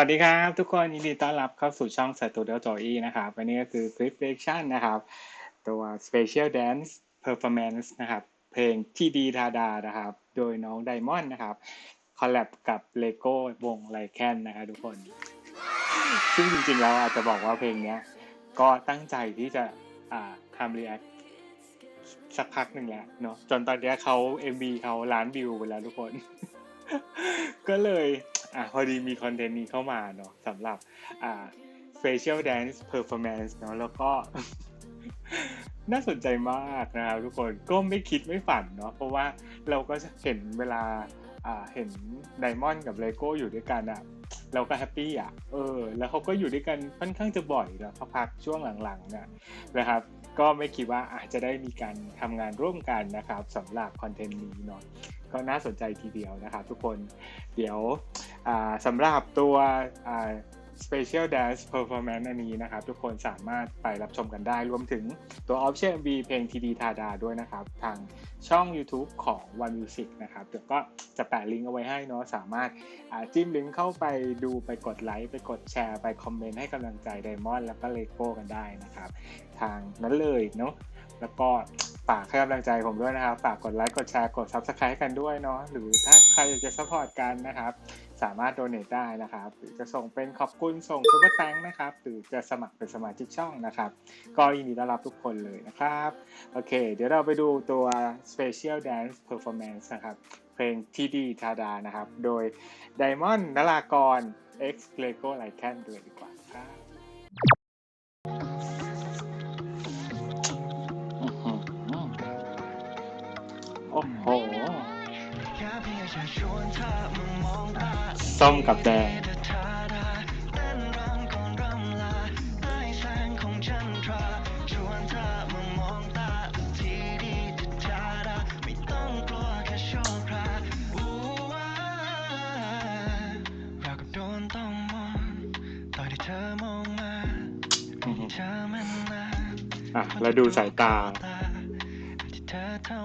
วัสดีครับทุกคนยินดีต้อนรับเข้าสู่ช่อง Studio Joy นะครับวันนี้ก็คือ Clip Reaction นะครับ ตัว Special Dance Performance นะครับ เพลงที่ดีทาดานะครับ โดยน้องไดมอนด์นะครับคอลแลบกับ Lego วงไลแคนนะครับทุกคน ซึ่งจริงๆแล้วอาจจะบอกว่าเพลงนี้ก็ตั้งใจที่จะอ่าทำรีแอคสักพักหนึ่งแล้วเนาะจนตอนนี้เขา MV เขาล้านวิวไปแล้วทุกคน ก็เลย อะพอดีมีคอนเทนต์นี้เข้ามาเนาะสำหรับอ่า facial dance performance เนาะแล้วก็ น่าสนใจมากนะครับทุกคนก็ไม่คิดไม่ฝันเนาะเพราะว่าเราก็เห็นเวลาอ่าเห็นไดมอนด์กับเลโก้อยู่ด้วยกันอะเราก็แฮปปี้อะ เออ แล้วเขาก็อยู่ด้วยกันค่อนข้างจะบ่อยเนาะพักๆช่วงหลังๆเนี่ยนะครับ ก็ไม่คิดว่าอาจจะได้มีการทำงานร่วมกันนะครับสำหรับคอนเทนต์นี้เนาะก็น่าสนใจทีเดียวนะครับทุกคนเดี๋ยวอ่าสำหรับตัว Special Dance Performance อันนี้นะครับ ทุกคนสามารถไปรับชมกันได้ รวมถึงตัว Option MV เพลงทีดีทาดาด้วยนะครับ ทางช่อง YouTube ของ One Music นะครับ เดี๋ยวก็จะแปะลิงก์เอาไว้ให้เนาะสามารถจิ้มลิงก์เข้าไปดูไปกดไลค์ ไปกดแชร์ ไปคอมเมนต์ให้กำลังใจไดมอนด์แล้วก็เลโก้กันได้นะครับ ทางนั้นเลยเนาะแล้วก็ฝากให้กำลังใจผมด้วยนะครับ ฝากกดไลค์ กดแชร์ กด Subscribe กันด้วยเนาะ หรือถ้าใครอยากจะซัพพอร์ตกันนะครับ สามารถโดเน a ได้นะครับหรือจะส่งเป็นขอบคุณส่งซุปเปอร์แตงนะครับ หรือจะสมัครเป็นสมาชิกช่องนะครับ ก็ยินดีต้อนรับทุกคนเลยนะครับ โอเค เดี๋ยวเราไปดูตัว Special Dance Performance นะครับ เพลงที่ดีทาดานะครับ โดย Diamond นลากร X Lego l i c a n ด้วยดีกว่าครับอื้อหือโอ้โห ส้มกับแดงอือหืออะแล้วดูสายตา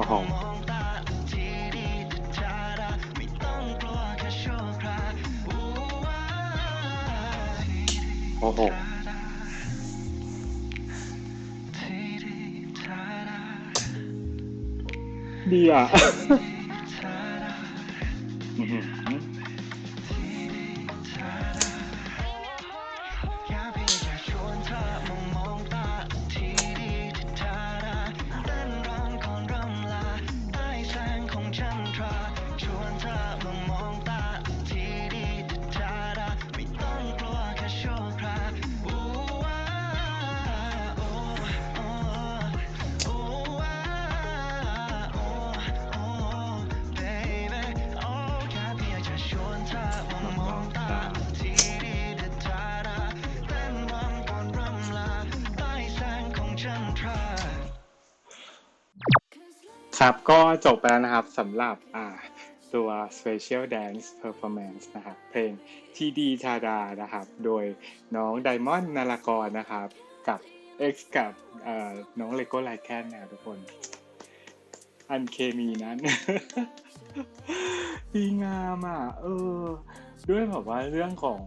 โอ้โหมามองตาที่ดีที่เธอได้ไม่ต้องกลัวแค่ชั่วคราวอู้ว้าโอ้โหดีอะ ครับก็จบไปแล้วนะครับสำหรับอ่าตัว Special Dance Performance นะครับเพลงทีดีชาดานะครับ โดยน้องไดมอนด์นารากรนะครับ กับ X กับน้องเลโก้ไลแคนนะทุกคน อันเคมีนั้น ดีงามอะ เออ ด้วยแบบว่าเรื่องของ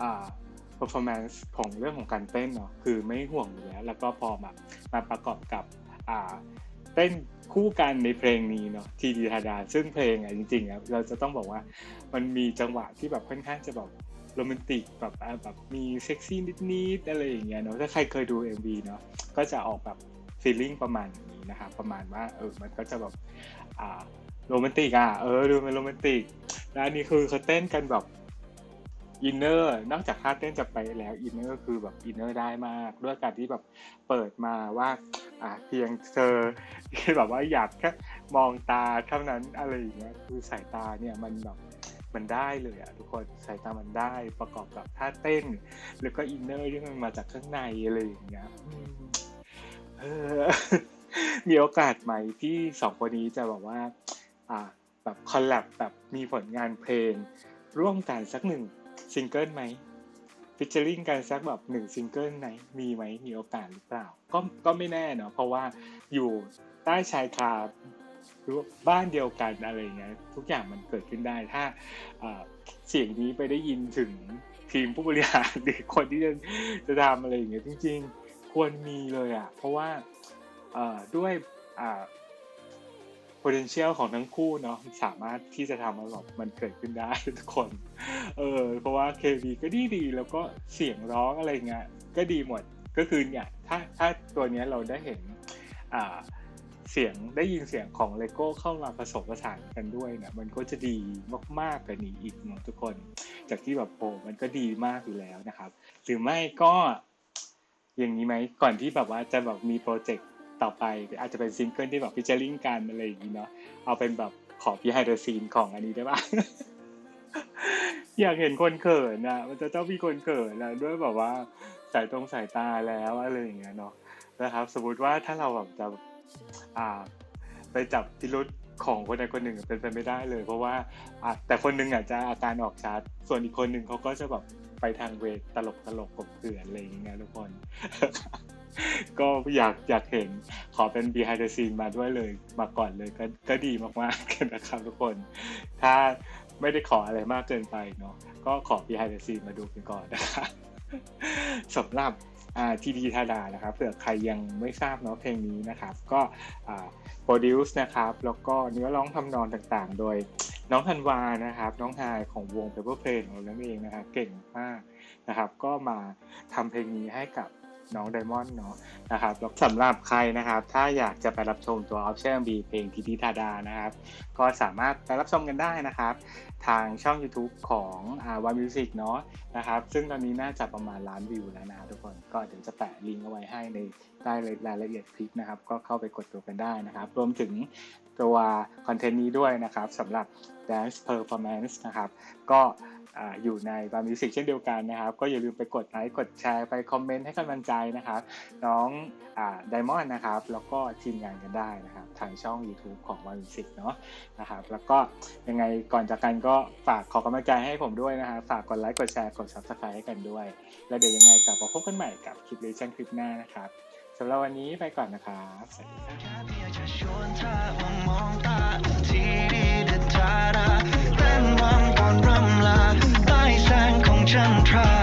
อ่า performance ของเรื่องของการเต้นเนาะคือไม่ห่วงอยู่แล้ว แล้วก็พอมามาประกอบกับ อ่า เต้นคู่กันในเพลงนี้เนาะทีดีธาดา ซึ่งเพลงอะจริงๆอะเราจะต้องบอกว่ามันมีจังหวะที่แบบค่อนข้างจะแบบโรแมนติกแบบแบบมีเซ็กซี่นิดๆอะไรอย่างเงี้ยเนาะถ้าใครเคยดู MV เนาะก็จะออกแบบฟีลลิ่งประมาณนี้นะครับประมาณว่าเออมันก็จะแบบอ่า โรแมนติกอะเออดูเป็นโรแมนติกแล้วอันนี้คือเขาเต้นกันแบบอินเนอร์นอกจากท่าเต้นจะไปแล้วอินเนอร์คือแบบอินเนอร์ได้มาก ด้วยการที่แบบเปิดมาว่าอะเพียงเธอแบบว่าอยากแค่มองตาเท่านั้นอะไรอย่างเงี้ยคือสายตาเนี่ยมันแบบมันได้เลยอะทุกคนสายตามันได้ประกอบกับท่าเต้น แล้วก็อินเนอร์ที่มันมาจากข้างในอะไรอย่างเงี้ยมีโอกาสไหมที่สองคนนี้จะแบบว่า แบบคอลแลบแบบมีผลงานเพลง ร่วมกันสักหนึ่งซิงเกิลไหมฟิชเชอริงกันสักแบบหนึ่งซิงเกิลไหนมีไหมมีโอกาสหรือเปล่า ก็ก็ไม่แน่เนาะเพราะว่าอยู่ใต้ชายคาบ้านเดียวกันอะไรอย่างเงี้ยทุกอย่างมันเกิดขึ้นได้ถ้าเสียงนี้ไปได้ยินถึงทีมผู้บริหารหรือคนที่จะจะทำอะไรอย่างเงี้ยจริง ๆ ควรมีเลยอะเพราะว่าด้วย potential ของทั้งคู่เนาะสามารถที่จะทำให้แบบมันเกิดขึ้นได้ทุกคน เออเพราะว่า KB ก็ดีดีแล้วก็เสียงร้องอะไรเงี้ยก็ดีหมดก็คือเนี่ยถ้าถ้าตัวเนี้ยเราได้เห็นอ่าเสียงได้ยินเสียงของเลโก้เข้ามาผสมผสานกันด้วยเนี่ยมันก็จะดีมากๆกว่านี้อีกเนาะทุกคน จากที่แบบโอ้มันก็ดีมากอยู่แล้วนะครับ หรือไม่ก็อย่างนี้ไหมก่อนที่แบบว่าจะแบบมีโปรเจกต์ ต่อไปอาจจะเป็นซิงเกิลที่แบบพิจาริงกันอะไรอย่างนี้เนาะเอาเป็นแบบขอพี่ไฮเดอร์ซีนของอันนี้ได้ปะอยากเห็นคนเขินอะ มันจะต้องมีคนเขินแล้วด้วยแบบว่าสายตรงสายตาแล้วอะไรอย่างเงี้ยเนาะนะครับ สมมติว่าถ้าเราแบบจะอ่าไปจับพิรุษของคนใดคนหนึ่งเป็นไปไม่ได้เลย เพราะว่าอะแต่คนหนึ่งอาจจะอาการออกชัดส่วนอีกคนหนึ่งเขาก็จะแบบไปทางเวทตลกตลกกบเกลื่อนอะไรอย่างเงี้ยทุกคน ก็อยากอยากเห็นขอเป็น behind the scene มาด้วยเลยมาก่อนเลยก็ก็ดีมากๆนะครับทุกคน ถ้าไม่ได้ขออะไรมากเกินไปเนาะก็ขอ behind the scene มาดูกันก่อนนะครับสำหรับทีดีทาดานะครับเผื่อใครยังไม่ทราบเนาะเพลงนี้นะครับ ก็โปรดิวส์นะครับ แล้วก็เนื้อร้องทำนองต่างๆ โดยน้องธันวานะครับ น้องไฮายของวง Paper Plane ของเรานั่นเองนะครับเก่งมากนะครับ ก็มาทำเพลงนี้ให้กับ น้องไดมอนด์เนาะนะครับสำหรับใครนะครับ ถ้าอยากจะไปรับชมตัว Option B เพลงทีดีทาดานะครับ ก็สามารถไปรับชมกันได้นะครับ ทางช่อง YouTube ของอ่าวามิวสิกเนาะนะครับ ซึ่งตอนนี้น่าจะประมาณล้านวิวแล้วนะทุกคนก็เดี๋ยวจะแปะลิงก์เอาไว้ให้ในใต้รายละเอียดคลิปนะครับ ก็เข้าไปกดดูกันได้นะครับ รวมถึงตัวคอนเทนต์นี้ด้วยนะครับสำหรับ Dance Performance นะครับ ก็ อ่าอยู่ในบาร์มิวสิกเช่นเดียวกันนะครับ ก็อย่าลืมไปกดไลค์กดแชร์ไปคอมเมนต์ให้กำลังใจนะครับ น้องไดมอนด์นะครับ แล้วก็ทีมงานกันได้นะครับ ทางช่อง YouTube ของวันมิวสิกเนาะนะครับ แล้วก็ยังไงก่อนจากกันก็ฝากขอกำลังใจให้ผมด้วยนะฮะฝากกดไลค์กดแชร์กด Subscribe ให้กันด้วย แล้วเดี๋ยวยังไงกลับมาพบกันใหม่กับคลิปเลชั่นคลิปหน้านะครับสำหรับวันนี้ไปก่อนนะครับสวัสดีครับ And try.